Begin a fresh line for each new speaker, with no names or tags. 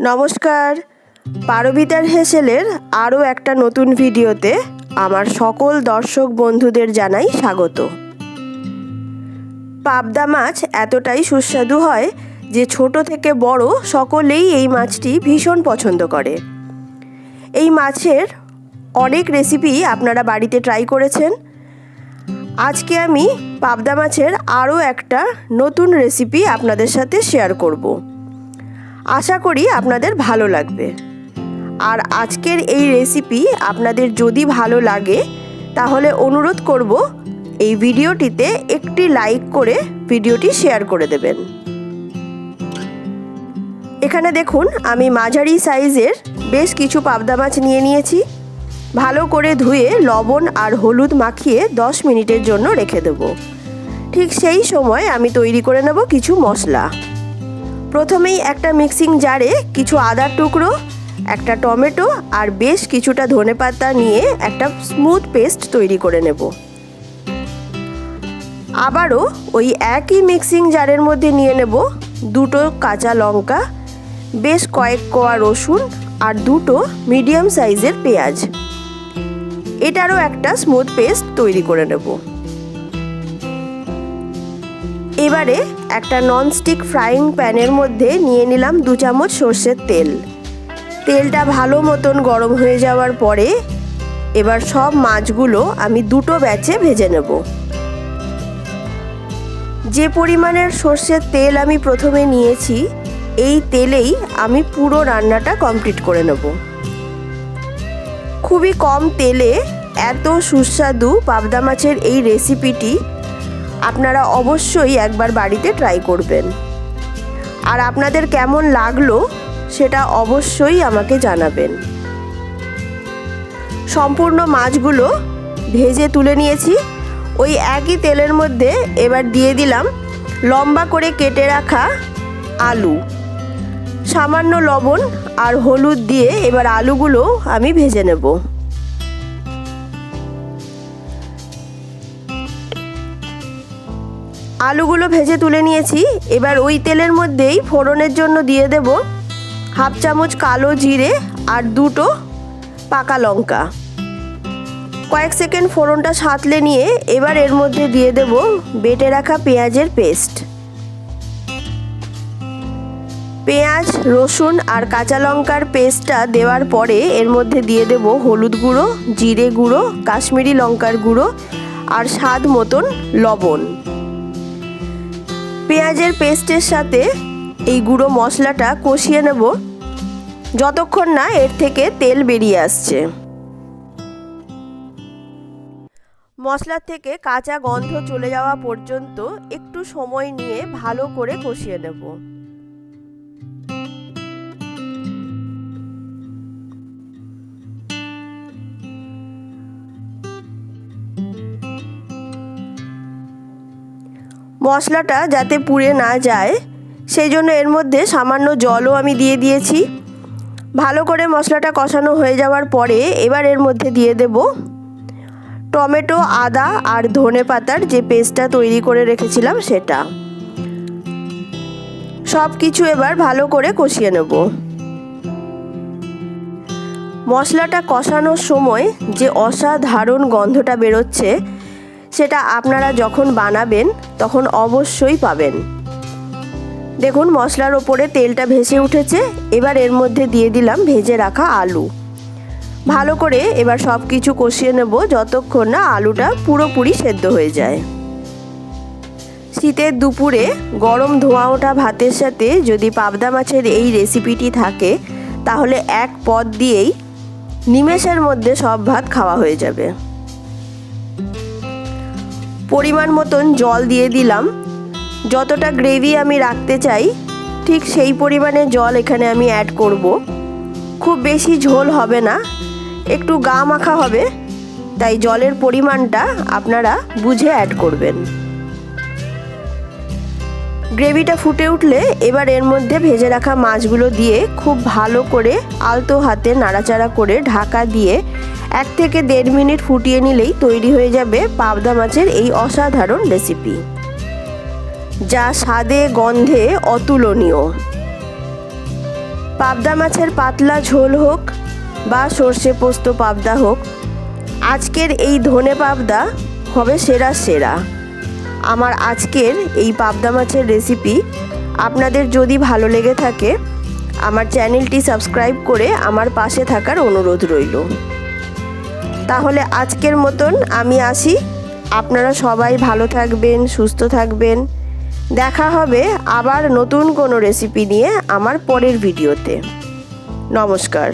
নমস্কার। পারবিতার হেসেলের আরও একটা নতুন ভিডিওতে আমার সকল দর্শক বন্ধুদের জানাই স্বাগত। পাবদা মাছ এতটাই সুস্বাদু হয় যে ছোট থেকে বড় সকলেই এই মাছটি ভীষণ পছন্দ করে। এই মাছের অনেক রেসিপি আপনারা বাড়িতে ট্রাই করেছেন। আজকে আমি পাবদা মাছের আরও একটা নতুন রেসিপি আপনাদের সাথে শেয়ার করব। আশা করি আপনাদের ভালো লাগবে। আর আজকের এই রেসিপি আপনাদের যদি ভালো লাগে, তাহলে অনুরোধ করব এই ভিডিওটিতে একটি লাইক করে ভিডিওটি শেয়ার করে দেবেন। এখানে দেখুন, আমি মাঝারি সাইজের বেশ কিছু পাবদা মাছ নিয়ে নিয়েছি। ভালো করে ধুয়ে লবণ আর হলুদ মাখিয়ে 10 মিনিটের জন্য রেখে দেব। ঠিক সেই সময় আমি তৈরি করে নেব কিছু মশলা। প্রথমেই একটা মিক্সিং জারে কিছু আদার টুকরো, একটা টমেটো আর বেশ কিছুটা ধনেপাতা নিয়ে একটা স্মুথ পেস্ট তৈরি করে নেব। আবারও ওই একই মিক্সিং জারের মধ্যে নিয়ে নেব দুটো কাঁচা লঙ্কা, বেশ কয়েক কোয়া রসুন আর দুটো মিডিয়াম সাইজের পেঁয়াজ। এটারও একটা স্মুথ পেস্ট তৈরি করে নেব। এবারে একটা ননস্টিক ফ্রাইং প্যানের মধ্যে নিয়ে নিলাম দু চামচ সর্ষের তেল। তেলটা ভালো মতন গরম হয়ে যাওয়ার পরে এবার সব মাছগুলো আমি দুটো ব্যাচে ভেজে নেব। যে পরিমাণের সর্ষের তেল আমি প্রথমে নিয়েছি, এই তেলেই আমি পুরো রান্নাটা কমপ্লিট করে নেব। খুবই কম তেলে এত সুস্বাদু পাবদা মাছের এই রেসিপিটি আপনারা অবশ্যই একবার বাড়িতে ট্রাই করবেন। আর আপনাদের কেমন লাগল, সেটা অবশ্যই আমাকে জানাবেন। সম্পূর্ণ মাছগুলো ভেজে তুলে নিয়েছি। ওই একই তেলের মধ্যে এবার দিয়ে দিলাম লম্বা করে কেটে রাখা আলু। সামান্য লবণ আর হলুদ দিয়ে এবার আলুগুলো আমি ভেজে নেব। আলুগুলো ভেজে তুলে নিয়েছি। এবার ওই তেলের মধ্যেই ফোড়নের জন্য দিয়ে দেব হাফ চামচ কালো জিরে আর দুটো পাকা লঙ্কা। কয়েক সেকেন্ড ফোড়নটা সাঁতলে নিয়ে এবার এর মধ্যে দিয়ে দেব বেটে রাখা পেঁয়াজের পেস্ট। পেঁয়াজ, রসুন আর কাঁচা লঙ্কার পেস্টটা দেওয়ার পরে এর মধ্যে দিয়ে দেব হলুদ গুঁড়ো, জিরে গুঁড়ো, কাশ্মীরি লঙ্কার গুঁড়ো আর স্বাদ মতন লবণ। পেঁয়াজের পেস্টের সাথে এই গুঁড়ো মশলাটা কষিয়ে নেব। যতক্ষণ না এর থেকে তেল বেরিয়ে আসছে। মশলার থেকে কাঁচা গন্ধ চলে যাওয়া পর্যন্ত একটু সময় নিয়ে ভালো করে কষিয়ে নেব। মশলাটা যাতে পুড়ে না যায়, সেই জন্য এর মধ্যে সামান্য জলও আমি দিয়ে দিয়েছি। ভালো করে মশলাটা কষানো হয়ে যাওয়ার পরে এবার এর মধ্যে দিয়ে দেব টমেটো, আদা আর ধনে পাতার যে পেস্টটা তৈরি করে রেখেছিলাম সেটা। সব কিছু এবার ভালো করে কষিয়ে নেব। মশলাটা কষানোর সময় যে অসাধারণ গন্ধটা বেরোচ্ছে সেটা আপনারা যখন বানাবেন, তখন অবশ্যই পাবেন। দেখুন, মশলার ওপরে তেলটা ভেসে উঠেছে, এবার এর মধ্যে দিয়ে দিলাম ভেজে রাখা আলু। ভালো করে এবার সব কিছু কষিয়ে নেব যতক্ষণ না আলুটা পুরোপুরি সেদ্ধ হয়ে যায়। শীতের দুপুরে গরম ধোঁয়া ওঠা ভাতের সাথে যদি পাবদা মাছের এই রেসিপিটি থাকে, তাহলে এক পদ দিয়েই নিমেষের মধ্যে সব ভাত খাওয়া হয়ে যাবে। পরিমাণ মতন জল দিয়ে দিলাম। যতটা গ্রেভি আমি রাখতে চাই, ঠিক সেই পরিমাণে জল এখানে আমি অ্যাড করব। খুব বেশি ঝোল হবে না, একটু গা মাখা হবে, তাই জলের পরিমাণটা আপনারা বুঝে অ্যাড করবেন। গ্রেভিটা ফুটে উঠলে এবার এর মধ্যে ভেজে রাখা মাছগুলো দিয়ে খুব ভালো করে আলতো হাতে নাড়াচাড়া করে ঢাকা দিয়ে এক থেকে দেড় মিনিট ফুটিয়ে নিলেই তৈরি হয়ে যাবে পাবদা মাছের এই অসাধারণ রেসিপি। যা স্বাদে, গন্ধে অতুলনীয়। পাবদা মাছের পাতলা ঝোল হোক বা সর্ষে পোস্ত পাবদা হোক, আজকের এই ধনে পাবদা হবে সেরা সেরা। আমার আজকের এই পাবদা মাছের রেসিপি আপনাদের যদি ভালো লেগে থাকে, আমার চ্যানেলটি সাবস্ক্রাইব করে আমার পাশে থাকার অনুরোধ রইল। তাহলে আজকের মতন আমি আসি। আপনারা সবাই ভালো থাকবেন, সুস্থ থাকবেন। দেখা হবে আবার নতুন কোনো রেসিপি নিয়ে আমার পরের ভিডিওতে নমস্কার।